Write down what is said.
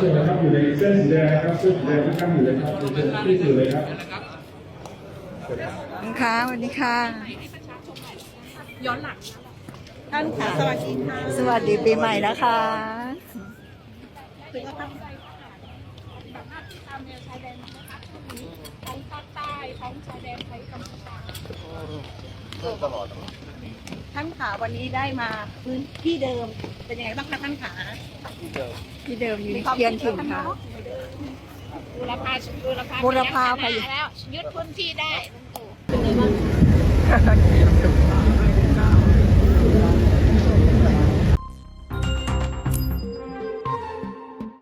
เชิญนะครับอยู่ในเส้นสีแดงนะครับเส้นสีแดงที่ตั้งอยู่เลยครับเชิญที่สื่อเลยครับคุณค่ะสวัสดีค่ะ ย้อนหลังท่านค่ะสวัสดีค่ะสวัสดีปีใหม่นะคะคือก็ตั้งใจสามารถติดตามแนวชายแดนนะคะทั้งภาคใต้ทั้งชายแดนไทยกัมพูชา ท่านขาวันนี้ได้มาพื้นที่เดิมเป็นยังไงบ้างคะท่านขาที่เดิมอยู่เพียนถิ่นค่ะบูรพาบูรพาบูรพาพพยยาแล้วยึดพื้นที่ได้